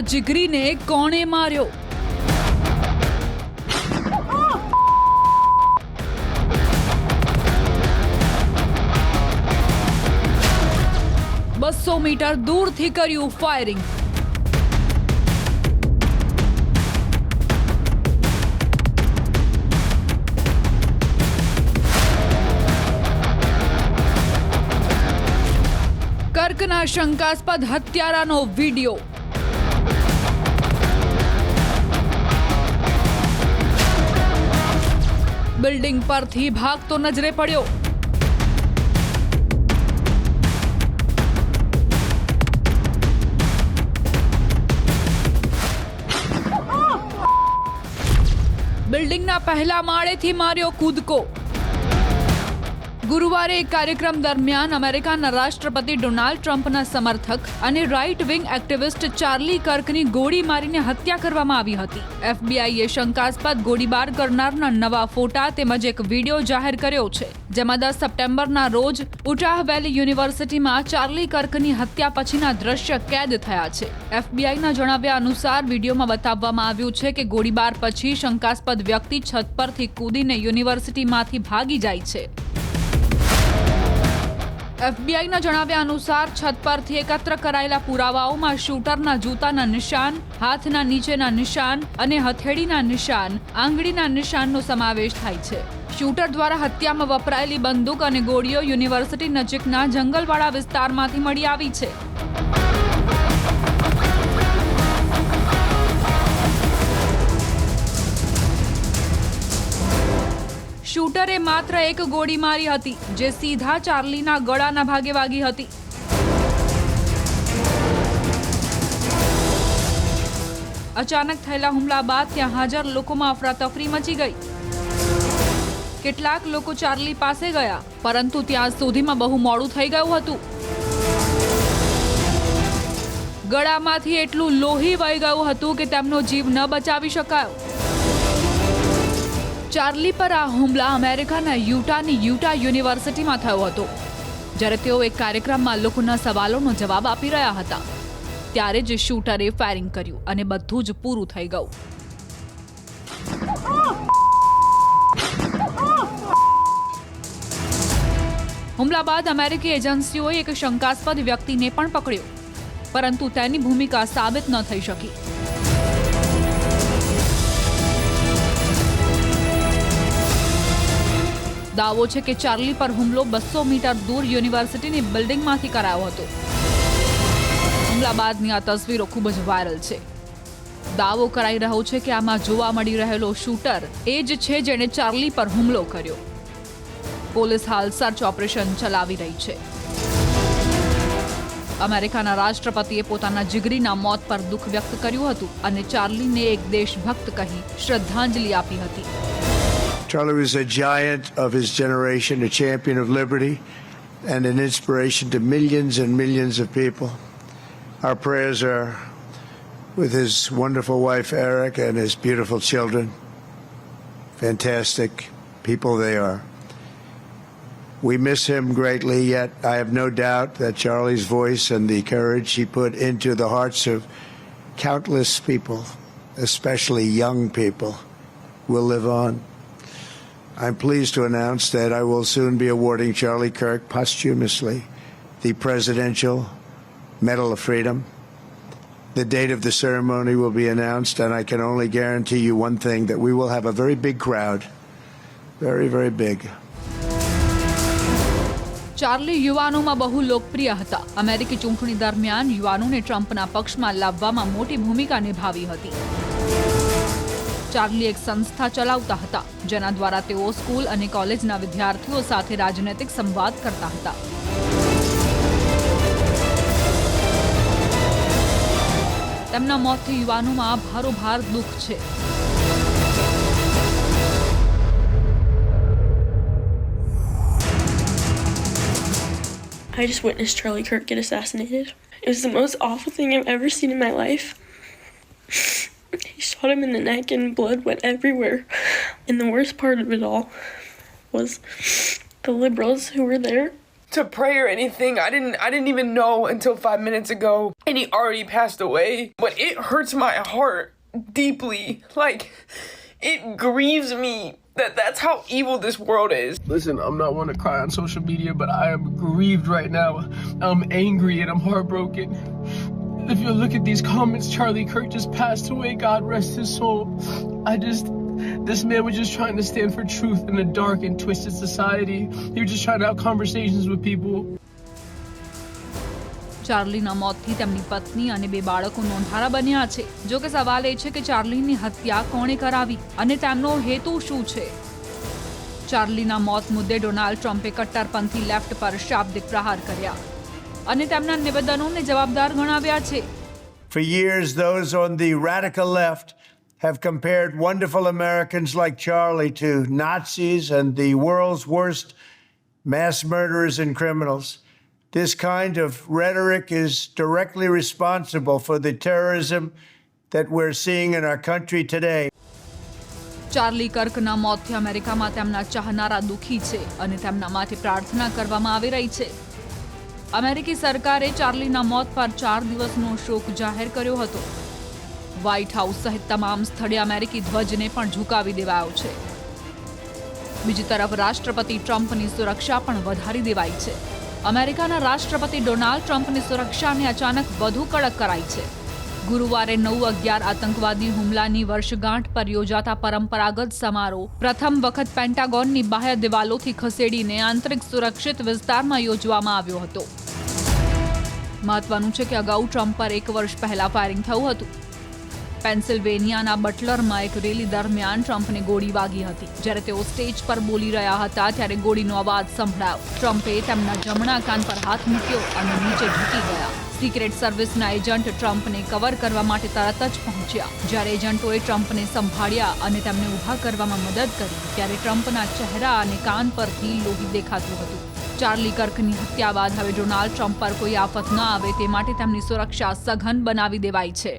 પોતાના જીગરીને કોણે માર્યો? બસો મીટર દૂરથી કર્યું ફાયરિંગ. કર્કના શંકાસ્પદ હત્યારાનો વિડિયો. બિલ્ડિંગ પરથી ભાગતો નજરે પડ્યો બિલ્ડિંગના પહેલા માળેથી માર્યો કૂદકો ગુરુવારે એક કાર્યક્રમ દરમિયાન અમેરિકાના રાષ્ટ્રપતિ ડોનાલ્ડ ટ્રમ્પના સમર્થક અને રાઇટ વિંગ એક્ટિવિસ્ટ ચાર્લી કર્કની ગોળી મારીને હત્યા કરવામાં આવી હતી. એફબીઆઈએ શંકાસ્પદ ગોળીબાર કરનારના નવા ફોટા તેમજ એક વીડિયો જાહેર કર્યો છે, જેમાં દસ સપ્ટેમ્બરના રોજ ઉટાહ વેલી યુનિવર્સિટીમાં ચાર્લી કર્કની હત્યા પછીના દ્રશ્ય કેદ થયા છે. એફબીઆઈના જણાવ્યા અનુસાર વિડીયોમાં બતાવવામાં આવ્યું છે કે ગોળીબાર પછી શંકાસ્પદ વ્યક્તિ છત પરથી કૂદીને યુનિવર્સિટીમાંથી ભાગી જાય છે. એફબીઆઈના જણાવ્યા અનુસાર છત પરથી એકત્ર કરાયેલા પુરાવાઓમાં શૂટરના જૂતાના નિશાન, હાથના નીચેના નિશાન અને હથેળીના નિશાન, આંગળીના નિશાનનો સમાવેશ થાય છે. શૂટર દ્વારા હત્યામાં વપરાયેલી બંદૂક અને ગોળીઓ યુનિવર્સિટી નજીકના જંગલવાળા વિસ્તારમાંથી મળી આવી છે. શૂટરે માત્ર એક ગોળી મારી હતી, જે સીધા ચાર્લીના ગળાના ભાગે વાગી હતી. અચાનક થયેલા હુમલા બાદ ત્યાં હાજર લોકોમાં અફરાતફરી મચી ગઈ. કેટલાક લોકો ચાર્લી પાસે ગયા, પરંતુ ત્યાં સુધીમાં બહુ મોડું થઈ ગયું હતું. ગળામાંથી એટલું લોહી વહી ગયું હતું કે તેમનો જીવ ન બચાવી શકાયો. ચાર્લી પર આ હુમલા અમેરિકાના યુટાની યુટા યુનિવર્સિટીમાં થયો હતો, જ્યારે તેઓ એક કાર્યક્રમમાં લોકોના સવાલોનો જવાબ આપી રહ્યા હતા. ત્યારે જ શૂટરે ફાયરિંગ કર્યું અને બધું જ પૂરું થઈ ગયું. હુમલા બાદ અમેરિકી એજન્સીઓએ એક શંકાસ્પદ વ્યક્તિને પણ પકડ્યો, પરંતુ તેની ભૂમિકા સાબિત ન થઈ શકી. દાવો છે કે ચાર્લી પર હુમલો બસો મીટર દૂર યુનિવર્સિટીની બિલ્ડિંગમાંથી કરાયો હતો. હુમલા બાદની આ તસવીરો ખૂબ જ વાયરલ છે. દાવો કરાઈ રહ્યો છે કે આમાં જોવા મળી રહેલો શૂટર એ જ છે જેણે ચાર્લી પર હુમલો કર્યો. પોલીસ હાલ સર્ચ ઓપરેશન ચલાવી રહી છે. અમેરિકાના રાષ્ટ્રપતિએ પોતાના જીગરીના મોત પર દુઃખ વ્યક્ત કર્યું હતું અને ચાર્લીને એક દેશભક્ત કહી શ્રદ્ધાંજલિ આપી હતી. Charlie was a giant of his generation, a champion of liberty, and an inspiration to millions and millions of people. Our prayers are with his wonderful wife, Eric, and his beautiful children. Fantastic people they are. We miss him greatly, yet I have no doubt that Charlie's voice and the courage he put into the hearts of countless people, especially young people, will live on. I'm pleased to announce that I will soon be awarding Charlie Kirk posthumously the Presidential Medal of Freedom. The date of the ceremony will be announced, and I can only guarantee you one thing that we will have a very big crowd. Very, very big. Charlie યુવાનોમાં બહુ લોકપ્રિય હતા અમેરિકી ચૂંટણી દરમિયાન યુવાનોને ટ્રમ્પના પક્ષમાં લાવવામાં મોટી ભૂમિકા નિભાવી હતી ચાર્લી એક સંસ્થા ચલાવતા હતા જેના દ્વારા તેઓ સ્કૂલ અને કોલેજના વિદ્યાર્થીઓ સાથે રાજનૈતિક સંવાદ કરતા હતા તેમના મોતથી યુવાનોમાં ભારોભાર દુઃખ છે I just witnessed Charlie Kirk get assassinated. It was the most awful thing I've ever seen in my life. He shot him in the neck and blood went everywhere. And the worst part of it all was the liberals who were there to pray or anything. I didn't I didn't even know until 5 minutes ago and he already passed away. But it hurts my heart deeply. Like it grieves me that that's how evil this world is. Listen, I'm not one to cry on social media, but I am grieved right now. I'm angry and I'm heartbroken. If you look at these comments, Charlie Kirk just passed away. God rest his soul. I just this man was just trying to stand for truth in a dark and twisted society. He was just trying to have conversations with people. ચાર્લીના મોતથી તેમની પત્ની અને બે બાળકો નોંધારા બન્યા છે જો કે સવાલ એ છે કે ચાર્લીની હત્યા કોણે કરાવી અને તેમનો હેતુ શું છે ચાર્લીના મોત મુદ્દે ડોનાલ્ડ ટ્રમ્પે કટ્ટરપંથી લેફ્ટ પર શાબ્દિક પ્રહાર કર્યા અને તેમના નિવેદનોને જવાબદાર ગણાવ્યા છે For years, those on the radical left have compared wonderful Americans like Charlie to Nazis and the world's worst mass murderers and criminals. This kind of rhetoric is directly responsible for the terrorism that we're seeing in our country today. Charlie કર્કના મોતથી અમેરિકામાં તેમના ચાહનારા દુઃખી છે અને તેમના માટે પ્રાર્થના કરવામાં આવી રહી છે અમેરિકી સરકારે ચાર્લીના મોત પર ચાર દિવસનો શોક જાહેર કર્યો હતો. વ્હાઇટ હાઉસ સહિત તમામ સ્થળે અમેરિકી ધ્વજને પણ ઝુકાવી દેવાયો છે. બીજી તરફ રાષ્ટ્રપતિ ટ્રમ્પની સુરક્ષા પણ વધારી દેવાઈ છે. અમેરિકાના રાષ્ટ્રપતિ ડોનાલ્ડ ટ્રમ્પની સુરક્ષાને અચાનક વધુ કડક કરાઈ છે. ગુરુવારે નવ અગિયાર આતંકવાદી હુમલાની વર્ષગાંઠ પર યોજાતા પરંપરાગત સમારોહ. પ્રથમ વખત પેન્ટાગોનની બાહ્ય દિવાલોથી ખસેડીને આંતરિક સુરક્ષિત વિસ્તારમાં યોજવામાં આવ્યો હતો. મહત્વનું છે કે અગાઉ ટ્રમ્પ પર એક વર્ષ પહેલા ફાયરિંગ થયું હતું. પેન્સિલ્વેનિયાના બટલરમાં એક રેલી દરમિયાન ટ્રમ્પને ગોળી વાગી હતી. જ્યારે તેઓ સ્ટેજ પર બોલી રહ્યા હતા, ત્યારે ગોળીનો અવાજ સંભળાયો. ટ્રમ્પે તેમના જમણા કાન પર હાથ મૂક્યો અને નીચે ઝૂકી ગયા. સિક્રેટ સર્વિસના એજન્ટ ટ્રમ્પને કવર કરવા માટે તરત જ પહોંચ્યા. જ્યારે એજન્ટોએ ટ્રમ્પને સંભાળ્યા અને તેમને ઊભા કરવામાં મદદ કરી, ત્યારે ટ્રમ્પના ચહેરા અને કાન પરથી લોહી દેખાતું હતું. ચાર્લી કર્કની હત્યા બાદ હવે ડોનાલ્ડ ટ્રમ્પ પર કોઈ આફત ન આવે તે માટે તેમની સુરક્ષા સઘન બનાવી દેવાઈ છે.